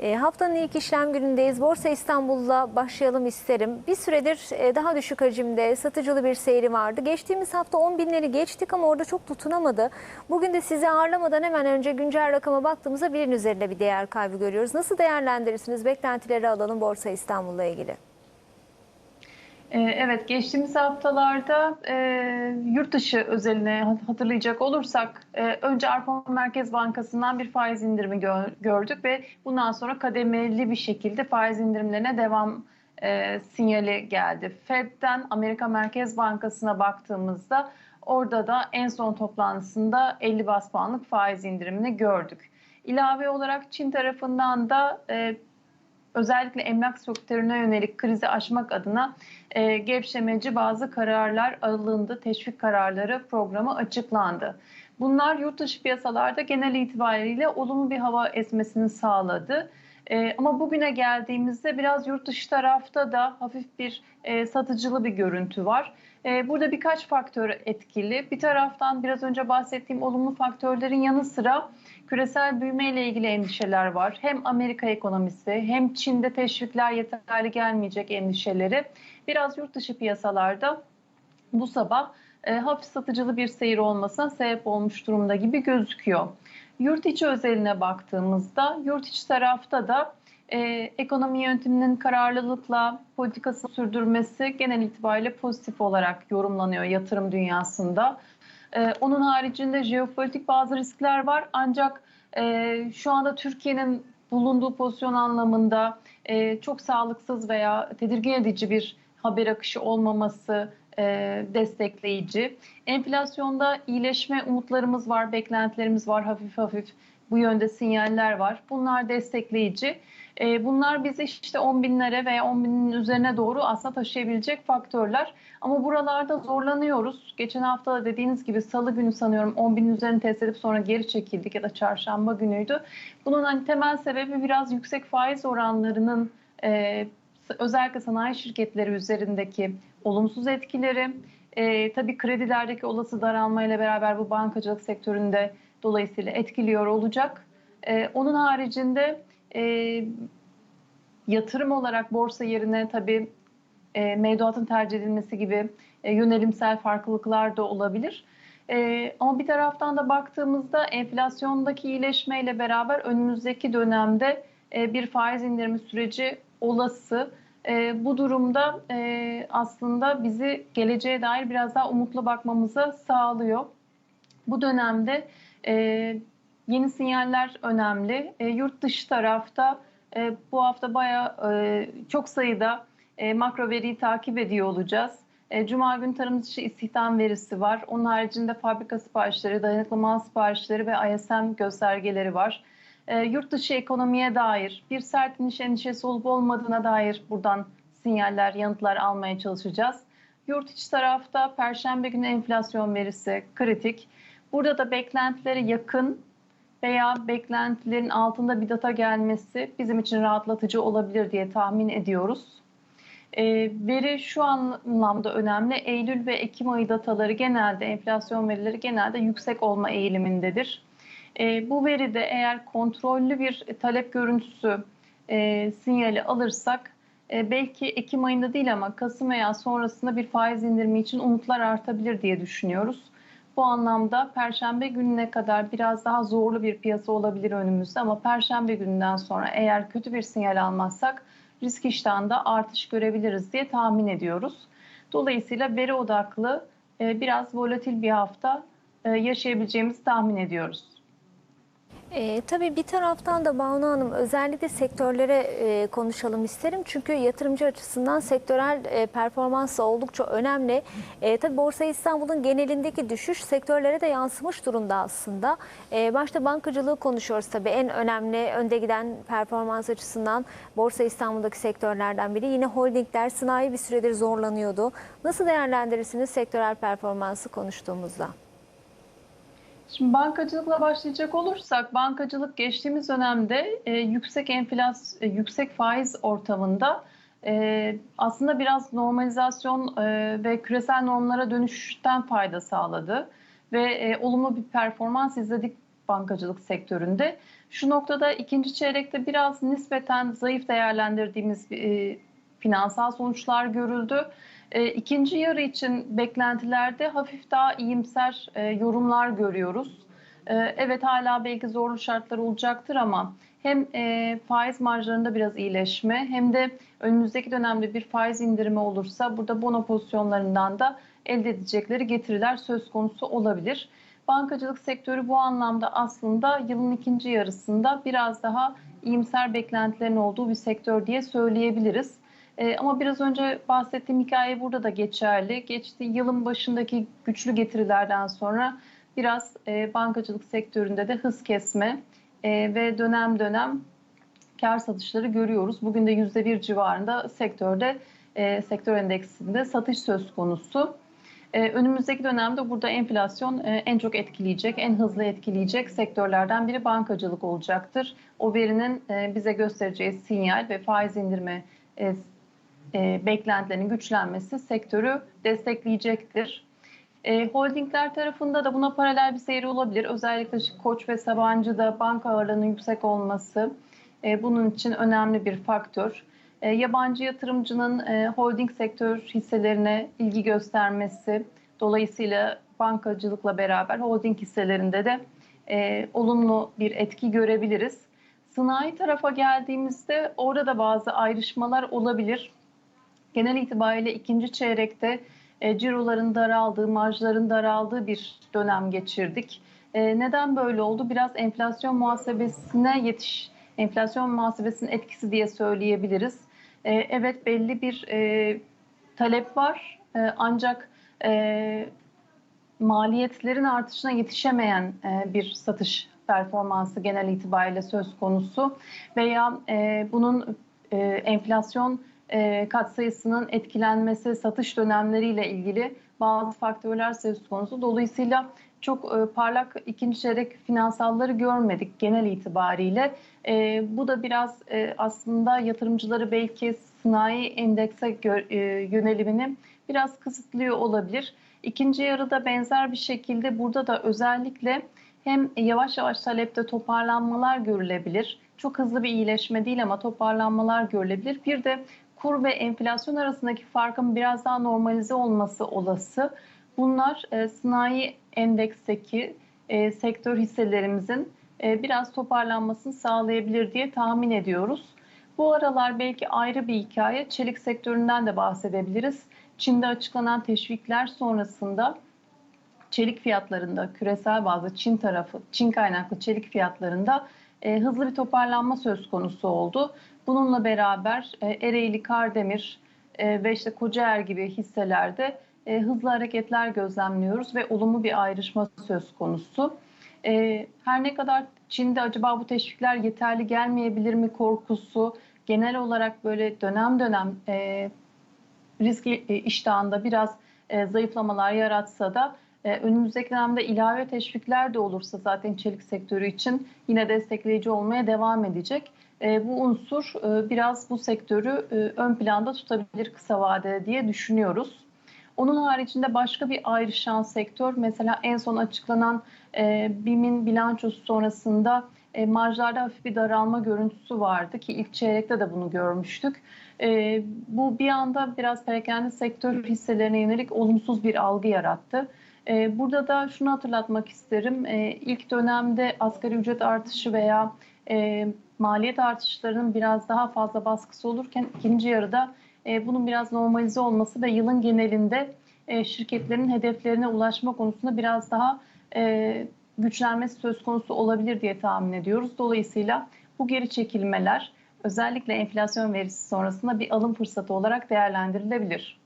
E, haftanın ilk işlem günündeyiz. Borsa İstanbul'la başlayalım isterim. Bir süredir e, daha düşük hacimde satıcılı bir seyri vardı. Geçtiğimiz hafta 10 binleri geçtik ama orada çok tutunamadı. Bugün de sizi ağırlamadan hemen önce güncel rakama baktığımızda birin üzerinde bir değer kaybı görüyoruz. Nasıl değerlendirirsiniz? Beklentileri alalım Borsa İstanbul'la ilgili. Ee, Evet, geçtiğimiz haftalarda e, yurt dışı özeline hatırlayacak olursak e, önce Avrupa Merkez Bankası'ndan bir faiz indirimi gö- gördük ve bundan sonra kademeli bir şekilde faiz indirimlerine devam e, sinyali geldi. Fed'den Amerika Merkez Bankası'na baktığımızda orada da en son toplantısında 50 bas puanlık faiz indirimini gördük. İlave olarak Çin tarafından da e, özellikle emlak sektörüne yönelik krizi aşmak adına e, gevşemeci bazı kararlar alındı. Teşvik kararları programı açıklandı. Bunlar yurt dışı piyasalarda genel itibariyle olumlu bir hava esmesini sağladı. E, ama bugüne geldiğimizde biraz yurt dışı tarafta da hafif bir e, satıcılı bir görüntü var. E, burada birkaç faktör etkili. Bir taraftan biraz önce bahsettiğim olumlu faktörlerin yanı sıra küresel büyüme ile ilgili endişeler var. Hem Amerika ekonomisi hem Çin'de teşvikler yeterli gelmeyecek endişeleri biraz yurt dışı piyasalarda bu sabah e, hafif satıcılı bir seyir olmasına sebep olmuş durumda gibi gözüküyor. Yurt içi özeline baktığımızda yurt içi tarafta da e, ekonomi yönetiminin kararlılıkla politikasını sürdürmesi genel itibariyle pozitif olarak yorumlanıyor yatırım dünyasında. Ee, onun haricinde jeopolitik bazı riskler var ancak e, şu anda Türkiye'nin bulunduğu pozisyon anlamında e, çok sağlıksız veya tedirgin edici bir haber akışı olmaması e, destekleyici. Enflasyonda iyileşme umutlarımız var, beklentilerimiz var hafif hafif bu yönde sinyaller var. Bunlar destekleyici. E, bunlar bizi işte 10 binlere veya 10 binin üzerine doğru aslında taşıyabilecek faktörler. Ama buralarda zorlanıyoruz. Geçen hafta da dediğiniz gibi salı günü sanıyorum 10 binin üzerine test edip sonra geri çekildik ya da çarşamba günüydü. Bunun hani temel sebebi biraz yüksek faiz oranlarının e, özellikle sanayi şirketleri üzerindeki olumsuz etkileri. E, tabii kredilerdeki olası daralmayla beraber bu bankacılık sektöründe dolayısıyla etkiliyor olacak. E, onun haricinde e, yatırım olarak borsa yerine tabii e, mevduatın tercih edilmesi gibi e, yönelimsel farklılıklar da olabilir. E, ama bir taraftan da baktığımızda enflasyondaki iyileşmeyle beraber önümüzdeki dönemde e, bir faiz indirimi süreci olası. E, bu durumda e, aslında bizi geleceğe dair biraz daha umutlu bakmamızı sağlıyor. Bu dönemde e, yeni sinyaller önemli. E, yurt dışı tarafta e, bu hafta bayağı e, çok sayıda e, makro veriyi takip ediyor olacağız. E, Cuma günü tarım dışı istihdam verisi var. Onun haricinde fabrika siparişleri, dayanıklı mal siparişleri ve ISM göstergeleri var. E, yurt dışı ekonomiye dair bir sert iniş endişesi olup olmadığına dair buradan sinyaller, yanıtlar almaya çalışacağız. Yurt içi tarafta Perşembe günü enflasyon verisi kritik. Burada da beklentilere yakın veya beklentilerin altında bir data gelmesi bizim için rahatlatıcı olabilir diye tahmin ediyoruz. E, veri şu anlamda önemli. Eylül ve Ekim ayı dataları genelde enflasyon verileri genelde yüksek olma eğilimindedir. E, bu veride eğer kontrollü bir talep görüntüsü e, sinyali alırsak e, belki Ekim ayında değil ama Kasım veya sonrasında bir faiz indirimi için umutlar artabilir diye düşünüyoruz. Bu anlamda Perşembe gününe kadar biraz daha zorlu bir piyasa olabilir önümüzde ama Perşembe gününden sonra eğer kötü bir sinyal almazsak risk iştahında artış görebiliriz diye tahmin ediyoruz. Dolayısıyla veri odaklı e, biraz volatil bir hafta e, yaşayabileceğimizi tahmin ediyoruz. E, tabii bir taraftan da Banu Hanım özellikle sektörlere e, konuşalım isterim. Çünkü yatırımcı açısından sektörel e, performans oldukça önemli. E, tabii Borsa İstanbul'un genelindeki düşüş sektörlere de yansımış durumda aslında. E, başta bankacılığı konuşuyoruz tabii en önemli önde giden performans açısından Borsa İstanbul'daki sektörlerden biri. Yine holdingler sanayi bir süredir zorlanıyordu. Nasıl değerlendirirsiniz sektörel performansı konuştuğumuzda? Şimdi bankacılıkla başlayacak olursak, bankacılık geçtiğimiz dönemde e, yüksek enflasyon, e, yüksek faiz ortamında e, aslında biraz normalizasyon e, ve küresel normlara dönüşten fayda sağladı ve e, olumlu bir performans izledik bankacılık sektöründe. Şu noktada ikinci çeyrekte biraz nispeten zayıf değerlendirdiğimiz e, finansal sonuçlar görüldü. E, ikinci yarı için beklentilerde hafif daha iyimser e, yorumlar görüyoruz. E, evet hala belki zorlu şartlar olacaktır ama hem e, faiz marjlarında biraz iyileşme hem de önümüzdeki dönemde bir faiz indirimi olursa burada bono pozisyonlarından da elde edecekleri getiriler söz konusu olabilir. Bankacılık sektörü bu anlamda aslında yılın ikinci yarısında biraz daha iyimser beklentilerin olduğu bir sektör diye söyleyebiliriz. Ee, ama biraz önce bahsettiğim hikaye burada da geçerli. Geçti yılın başındaki güçlü getirilerden sonra biraz e, bankacılık sektöründe de hız kesme e, ve dönem dönem kar satışları görüyoruz. Bugün de %1 civarında sektörde e, sektör endeksinde satış söz konusu. E, önümüzdeki dönemde burada enflasyon e, en çok etkileyecek, en hızlı etkileyecek sektörlerden biri bankacılık olacaktır. O verinin e, bize göstereceği sinyal ve faiz indirme e, e, beklentilerinin güçlenmesi sektörü destekleyecektir. E, holdingler tarafında da buna paralel bir seyir olabilir. Özellikle Koç ve Sabancı'da banka ağırlığının yüksek olması e, bunun için önemli bir faktör. E, yabancı yatırımcının e, holding sektör hisselerine ilgi göstermesi dolayısıyla bankacılıkla beraber holding hisselerinde de e, olumlu bir etki görebiliriz. Sanayi tarafa geldiğimizde orada da bazı ayrışmalar olabilir. Genel itibariyle ikinci çeyrekte e, ciroların daraldığı, marjların daraldığı bir dönem geçirdik. E, neden böyle oldu? Biraz enflasyon muhasebesine yetiş, enflasyon muhasebesinin etkisi diye söyleyebiliriz. E, evet belli bir e, talep var e, ancak e, maliyetlerin artışına yetişemeyen e, bir satış performansı genel itibariyle söz konusu veya e, bunun e, enflasyon e, katsayısının etkilenmesi, satış dönemleriyle ilgili bazı faktörler söz konusu. Dolayısıyla çok e, parlak ikinci çeyrek finansalları görmedik genel itibariyle. E, bu da biraz e, aslında yatırımcıları belki sanayi endekse gö- e, yönelimini biraz kısıtlıyor olabilir. İkinci yarıda benzer bir şekilde burada da özellikle hem yavaş yavaş talepte toparlanmalar görülebilir. Çok hızlı bir iyileşme değil ama toparlanmalar görülebilir. Bir de kur ve enflasyon arasındaki farkın biraz daha normalize olması olası. Bunlar e, sanayi endeksteki e, sektör hisselerimizin e, biraz toparlanmasını sağlayabilir diye tahmin ediyoruz. Bu aralar belki ayrı bir hikaye. Çelik sektöründen de bahsedebiliriz. Çin'de açıklanan teşvikler sonrasında çelik fiyatlarında küresel bazda Çin tarafı, Çin kaynaklı çelik fiyatlarında e, hızlı bir toparlanma söz konusu oldu. Bununla beraber e, Ereğli, Kardemir e, ve işte Kocaer gibi hisselerde e, hızlı hareketler gözlemliyoruz ve olumlu bir ayrışma söz konusu. Her ne kadar Çin'de acaba bu teşvikler yeterli gelmeyebilir mi korkusu genel olarak böyle dönem dönem risk iştahında biraz zayıflamalar yaratsa da önümüzdeki dönemde ilave teşvikler de olursa zaten çelik sektörü için yine destekleyici olmaya devam edecek. E, bu unsur e, biraz bu sektörü e, ön planda tutabilir kısa vadede diye düşünüyoruz. Onun haricinde başka bir ayrışan sektör mesela en son açıklanan e, BİM'in bilançosu sonrasında e, marjlarda hafif bir daralma görüntüsü vardı ki ilk çeyrekte de bunu görmüştük. E, bu bir anda biraz perakende sektör hisselerine yönelik olumsuz bir algı yarattı. E, burada da şunu hatırlatmak isterim. E, ilk dönemde asgari ücret artışı veya e, maliyet artışlarının biraz daha fazla baskısı olurken ikinci yarıda e, bunun biraz normalize olması ve yılın genelinde e, şirketlerin hedeflerine ulaşma konusunda biraz daha güçlenmesi söz konusu olabilir diye tahmin ediyoruz. Dolayısıyla bu geri çekilmeler özellikle enflasyon verisi sonrasında bir alım fırsatı olarak değerlendirilebilir.